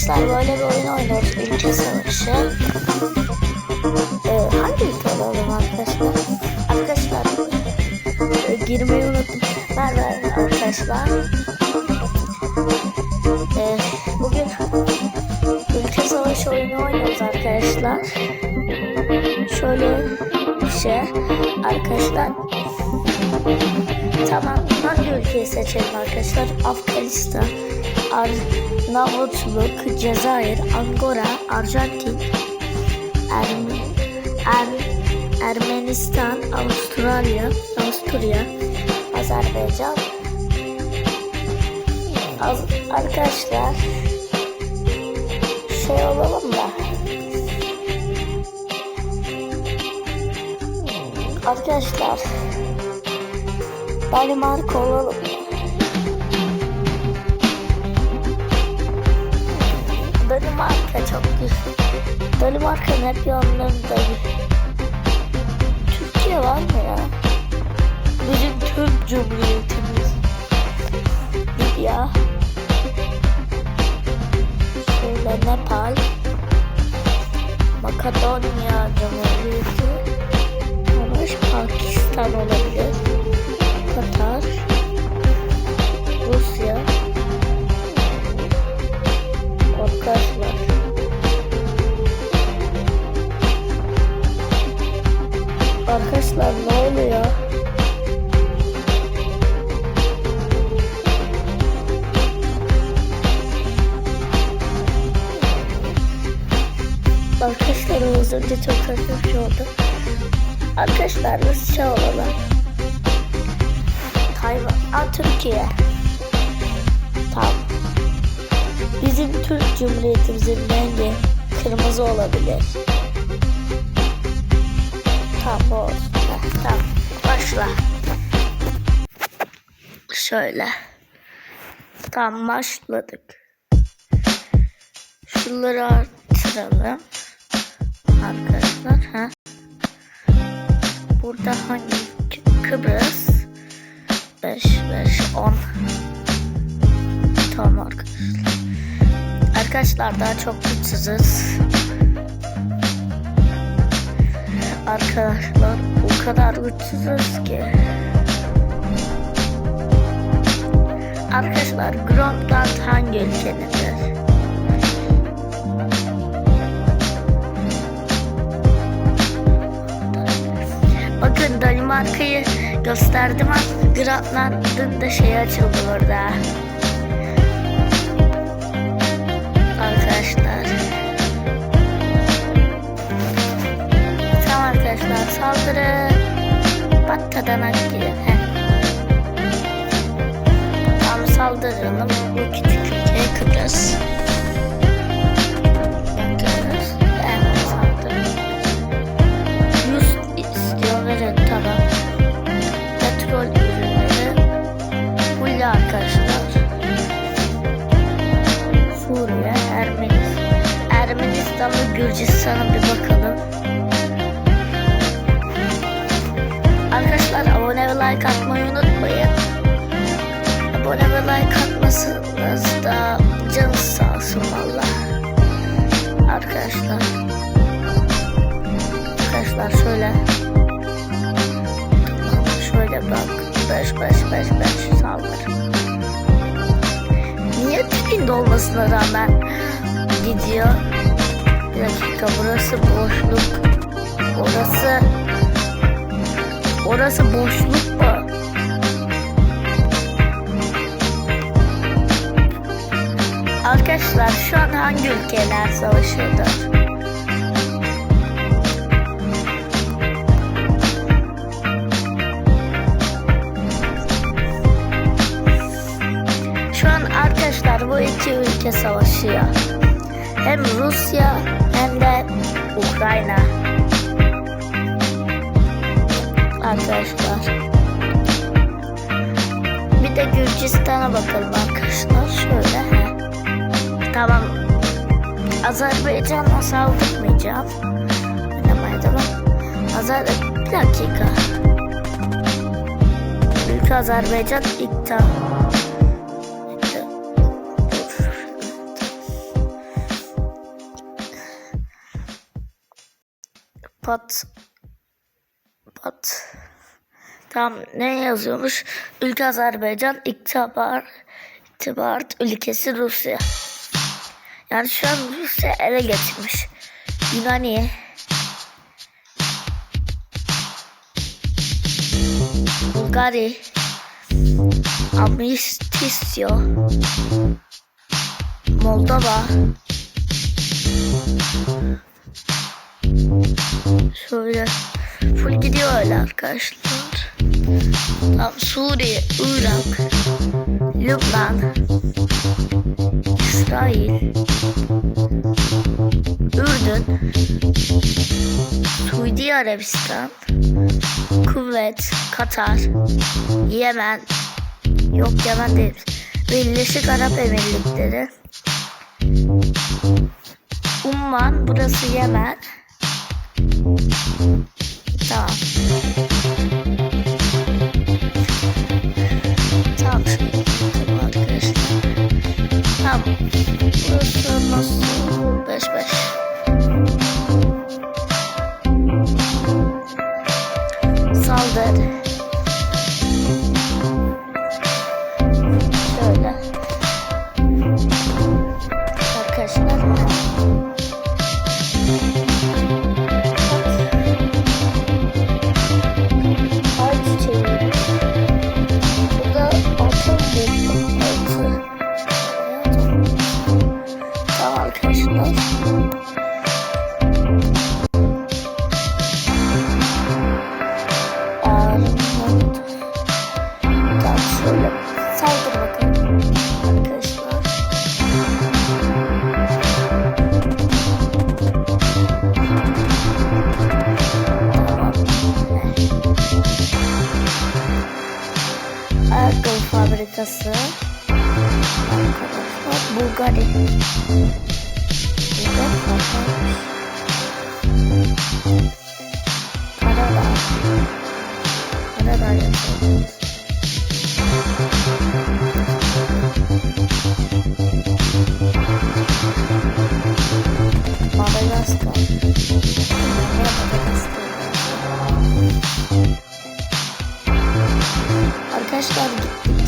Arkadaşlar böyle bir oyun oynuyoruz. Ülke savaşı. Ee, hangi ülke olalım arkadaşlar? Arkadaşlar e, girmeyi unuttum. Ver ver arkadaşlar. Ee, bugün ülke savaşı oyunu oynuyoruz arkadaşlar. Şöyle bir şey arkadaşlar. Tamam hangi ülkeyi seçelim arkadaşlar? Afganistan, Arnavutluk, Cezayir, Angora, Arjantin, Erm Er Ermenistan, Avustralya, Avusturya, Azerbaycan. Az arkadaşlar şey olalım da Arkadaşlar Danimarka olalım. Danimarka çok güzel. Danimarka'nın hep yanlarında Türkiye var mı ya? Bizim Türk Cumhuriyetimiz. Libya. Şöyle Nepal. Makedonya Cumhuriyeti. Yavaş Pakistan olabilir. Katar. Başla. Şöyle. Tamam başladık. Şunları artıralım. Arkadaşlar. Ha. Burada hangi? Kıbrıs 5 5 10 Tamam arkadaşlar. Arkadaşlar daha çok güçsüzüz. Arkadaşlar kadar güçsüzüz ki. Arkadaşlar Grönland hangi ülkenindir? Bakın Danimarka'yı gösterdim ama Grönland'ın da şeyi açıldı burada. Arkadaşlar saldırı. Battadanak gibi. Tamam saldıralım. Bu küçük ülke. Kıbrıs. 5 5 5 5 saldır. Niye tipinde olmasına rağmen gidiyor? Bir dakika burası boşluk. Orası Orası boşluk mu? Arkadaşlar şu an hangi ülkeler savaşıyordur? Ülke savaşıyor. Hem Rusya hem de Ukrayna. Arkadaşlar. Bir de Gürcistan'a bakalım arkadaşlar. Şöyle. Tamam. Azerbaycan'a saldırmayacağım. Oynamaya devam. Azer... Bir dakika. Ülke Azerbaycan ilk Pat. Pat. Tam ne yazıyormuş? Ülke Azerbaycan iktibar, itibarat ülkesi Rusya. Yani şu an Rusya ele geçirmiş. Yunani. Bulgari. Amnistisyo. Moldova. Şöyle full gidiyor öyle arkadaşlar. Tam Suriye, Irak, Lübnan, İsrail, Ürdün, Suudi Arabistan, Kuvvet, Katar, Yemen, yok Yemen değil, Birleşik Arap Emirlikleri, Umman, burası Yemen. Tamam. Tamam. Arkadaşlar. Tamam. Burası nasıl? 5 5. Saldır. Fabrikası. Arkadaşlar. Bulgari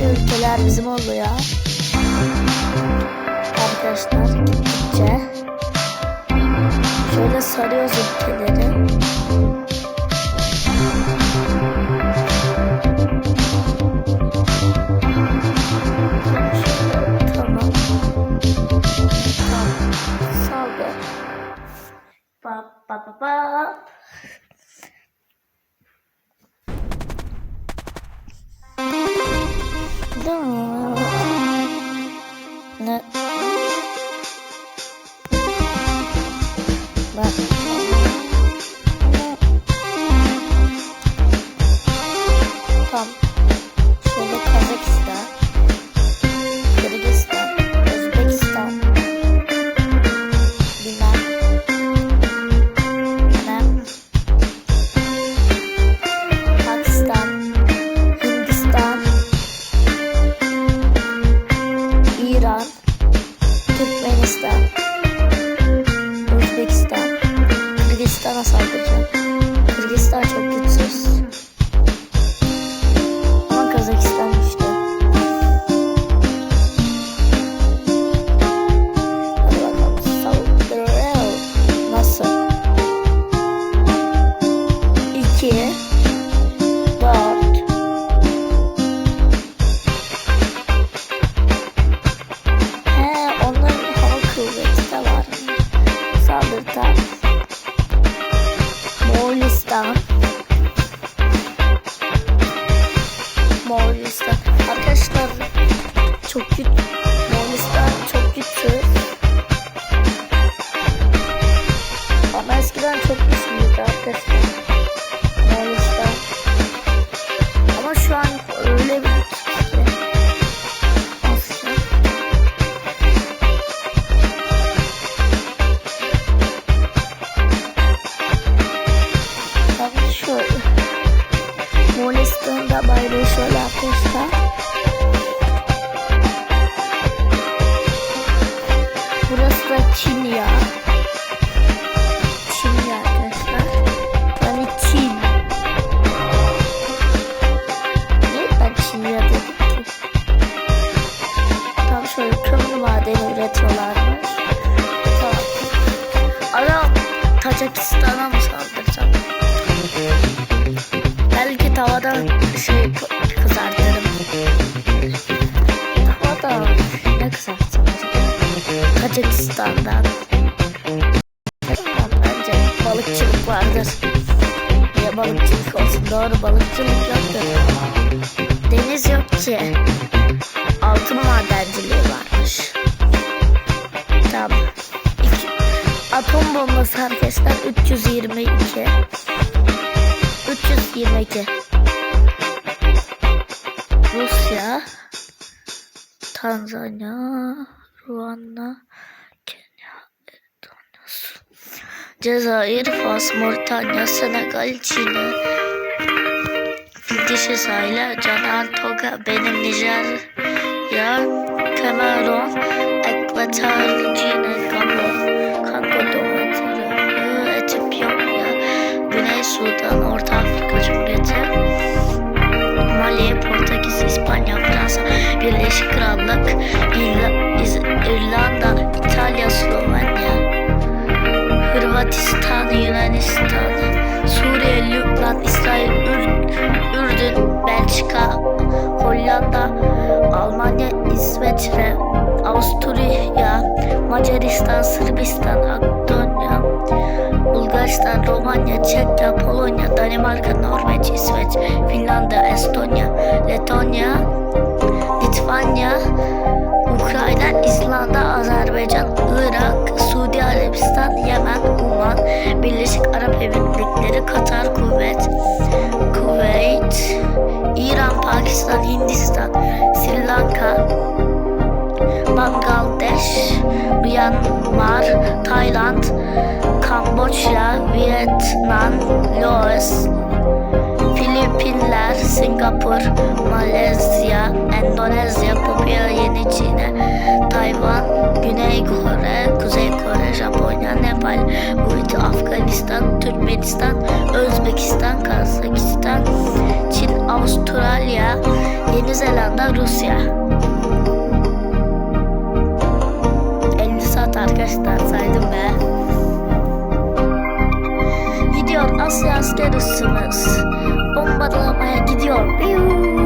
gittikçe ülkeler bizim oldu ya. Arkadaşlar gittikçe şöyle sarıyoruz ülkeleri. Bak. Bombası arkadaşlar 322. 322. Rusya, Tanzanya, Ruanda, Kenya, Estonya, Cezayir, Fas, Moritanya, Senegal, Çin'e, Dişi sahile, Canan, Toga, benim Nijer, ya Cameron, Ekvator, Çin'e, Sudan, Orta Afrika Cumhuriyeti, Mali, Portekiz, İspanya, Fransa, Birleşik Krallık, İrlanda, İtalya, Slovenya, Hırvatistan, Yunanistan, Suriye, Lübnan, İsrail, Ür- Ürdün, Belçika, Hollanda, Almanya, İsveçre, Avusturya, Macaristan, Sırbistan, Akdonya, Bulgaristan, Romanya, Çekya, Polonya, Danimarka, Norveç, İsveç, Finlandiya, Estonya, Letonya, Litvanya, Ukrayna, İzlanda, Azerbaycan, Irak, Suudi Arabistan, Yemen, Uman, Birleşik Arap Emirlikleri, Katar, Kuvvet, Kuveyt, İran, Pakistan, Hindistan, Sri Lanka, Bangladeş, Myanmar, Tayland, Kamboçya, Vietnam, Laos, Filipinler, Singapur, Malezya, Endonezya, Papua Yeni Gine, Tayvan, Güney Kore, Kuzey Kore, Japonya, Nepal, Kuveyt, Afganistan, Türkmenistan, Özbekistan, Kazakistan, Çin, Avustralya, Yeni Zelanda, Rusya. Saat arkadaşlar saydım be. Gidiyor Asya asker üssümüz. Bombalamaya gidiyor. Piu.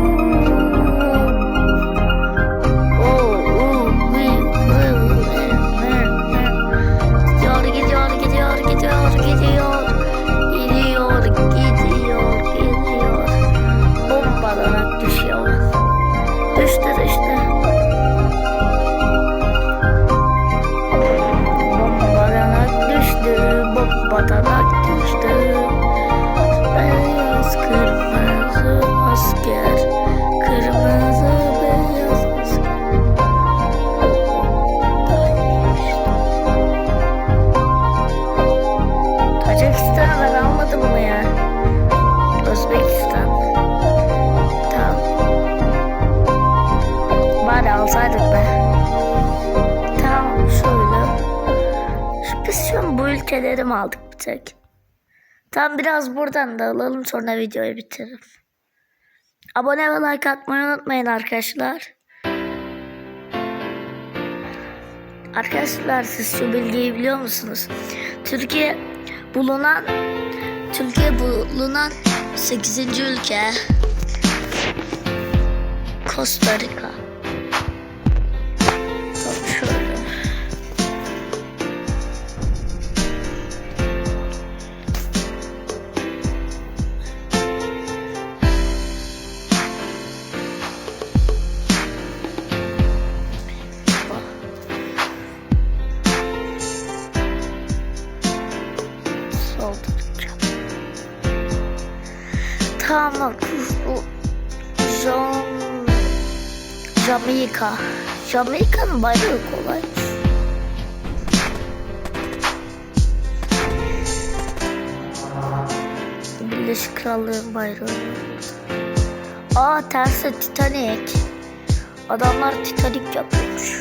An bu ülkeleri mi aldık bir tek? Tam biraz buradan da alalım sonra videoyu bitiririm. Abone ve like atmayı unutmayın arkadaşlar. Arkadaşlar siz şu bilgiyi biliyor musunuz? Türkiye bulunan Türkiye bulunan 8. ülke Costa Rica. Jamaika. Jamaika'nın bayrağı kolay. Birleşik Krallığın bayrağı. Aa tersi Titanic. Adamlar Titanic yapıyormuş.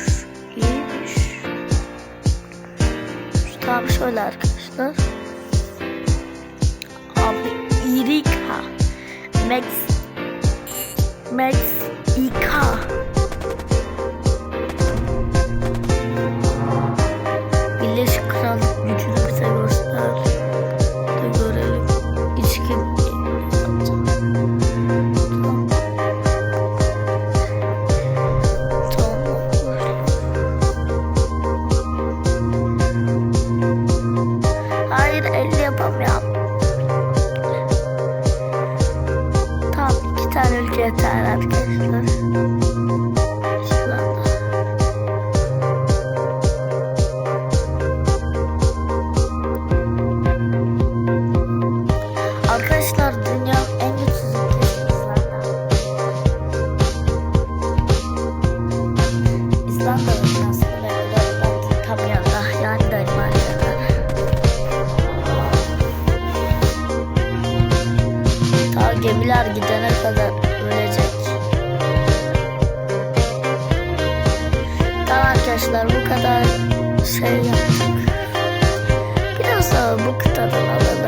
İyiymiş. Tamam şöyle arkadaşlar. Abi İrika. Max. Tane ülke yeter arkadaşlar. Arkadaşlar Arkadaşlar bu kadar şey yaptık. Biraz daha bu kıtadan alalım.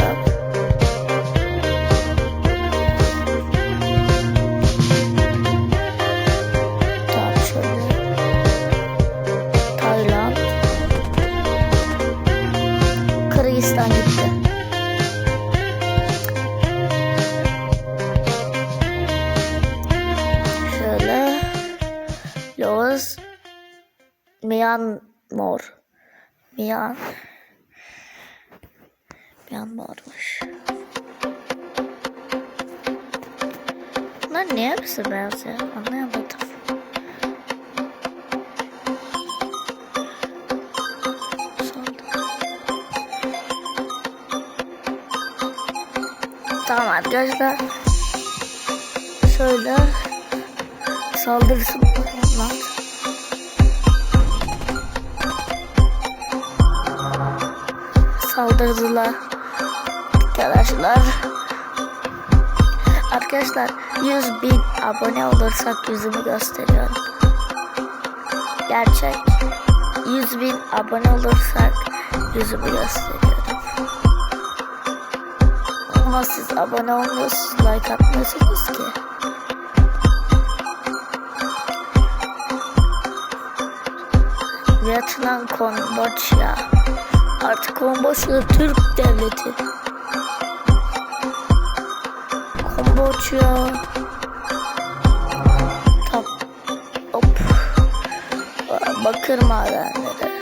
Myanmar. Myan. Myanmar'mış. Bunlar niye hepsi beyaz ya? Anlayamadım. Tamam arkadaşlar. Şöyle saldırısı lan. Saldırdılar. Arkadaşlar. Arkadaşlar 100 bin abone olursak yüzümü gösteriyorum. Gerçek. 100 bin abone olursak yüzümü gösteriyorum. Ama siz abone olmuyorsunuz, like atmıyorsunuz ki. Vietnam, Kamboçya. Artık Kamboçya Türk devleti. Kamboçya. Tam. Hop. Bakır madenleri.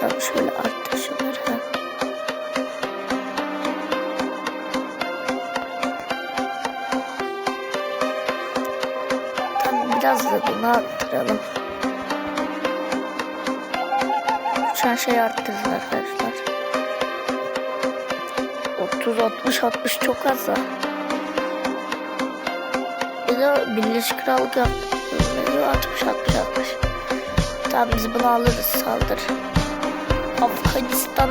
Tam şöyle arttır şunları. Tam biraz da bunu arttıralım. Uçan şey arttırın arkadaşlar. 30, 60, 60 çok az da. Bir de Birleşik Krallık yaptı. 60, 60, 60. Tamam biz bunu alırız saldır. Afganistan.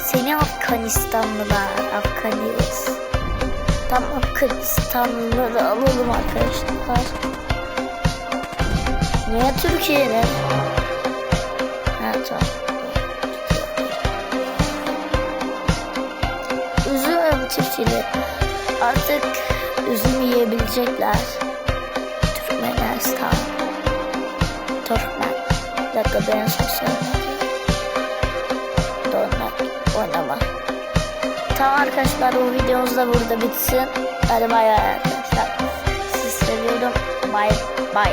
Seni Afganistanlılar. Afganiz. Tam Afganistanlıları alalım arkadaşlar. Niye Türkiye'de? Tamam. Üzüm çiftçileri artık üzüm yiyebilecekler. Türkmenistan. Türkmen. Bir dakika ben sosyal. Dönmek. Oynama. Tamam arkadaşlar bu videomuz da burada bitsin. Hadi bay bay arkadaşlar. Sizi seviyorum. Bay bay.